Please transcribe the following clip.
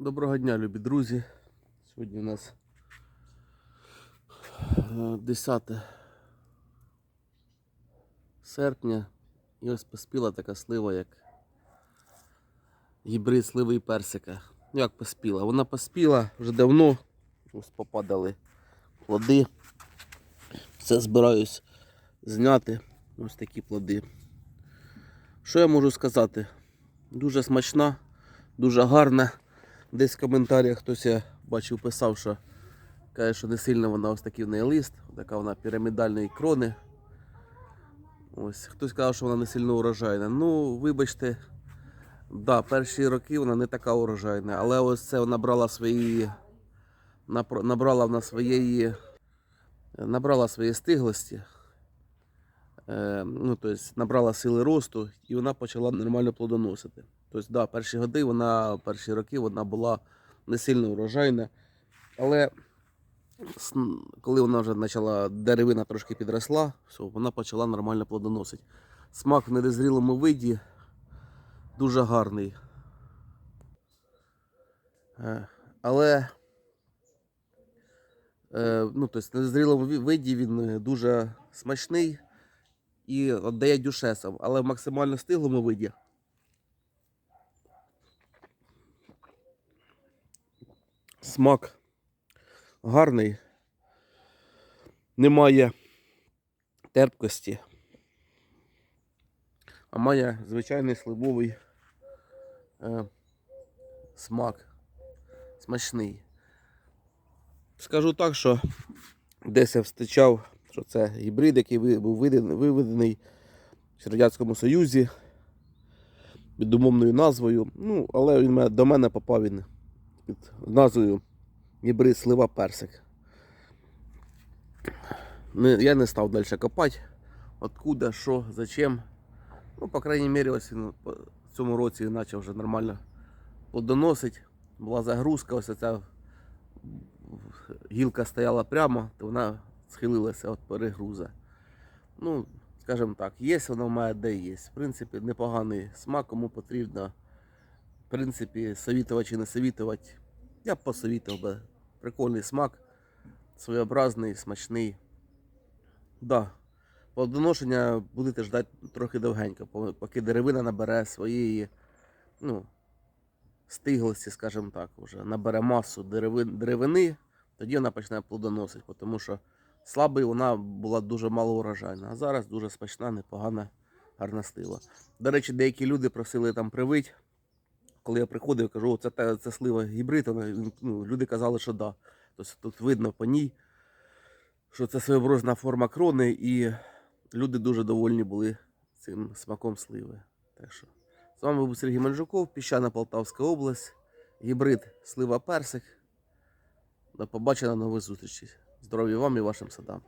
Доброго дня, любі друзі. Сьогодні у нас е, 10 серпня. І ось поспіла така слива, як гібрид сливи і персика. Як поспіла? Вона поспіла вже давно. Ось попадали плоди. Все збираюсь зняти. Ось такі плоди. Що я можу сказати? Дуже смачна, дуже гарна. Десь в коментарях хтось я бачив, писав, що каже, що не сильно вона ось такий в неї лист, така вона пірамідальної крони. Ось, хтось казав, що вона не сильно урожайна. Ну, вибачте, да, перші роки вона не така урожайна, але ось це вона брала свої. Набрала вона своєї. Набрала свої стиглості. Е, ну, тобто набрала сили росту і вона почала нормально плодоносити. Тобто, да, перші годи вона, перші роки вона була не сильно урожайна. Але коли вона вже почала, деревина трошки підросла, все, вона почала нормально плодоносити. Смак в недозрілому виді дуже гарний. Е, Але е, ну, тобто, в недозрілому виді він дуже смачний і віддає дюшесом, але в максимально стиглому виді смак гарний, немає терпкості, а має звичайний сливовий е, смак. Смачний. Скажу так, що десь я встичав, що це гібрид, який був виведений в Радянському Союзі під умовною назвою. Ну, але він до мене попав він під назвою гібрид слива персик. Я не став далі копати. Откуда, що, зачем. Ну, по крайній мірі, ось він в цьому році почав вже нормально плодоносить. Була загрузка, ось ця гілка стояла прямо, то вона схилилася від перегруза. Ну, скажімо так, є воно має де є. В принципі, непоганий смак, кому потрібно. В принципі, совітувати чи не совітувати. Я б посовітував би. Прикольний смак, своєобразний, смачний. Да. Плодоношення будете ждати трохи довгенько, поки деревина набере своєї, ну, стиглості, скажімо так, вже набере масу деревин, деревини, тоді вона почне плодоносити, тому що слабий вона була дуже мало урожайна, а зараз дуже смачна, непогана, гарна слива. До речі, деякі люди просили там привить. Коли я приходив, кажу, це, це слива гібрид, вона, ну, люди казали, що да. Тобто тут видно по ній, що це своєобразна форма крони, і люди дуже довольні були цим смаком сливи. Так що, з вами був Сергій Манжуков, Піщана Полтавська область, гібрид слива персик. До побачення, нових зустрічей. Здоров'я вам і вашим садам.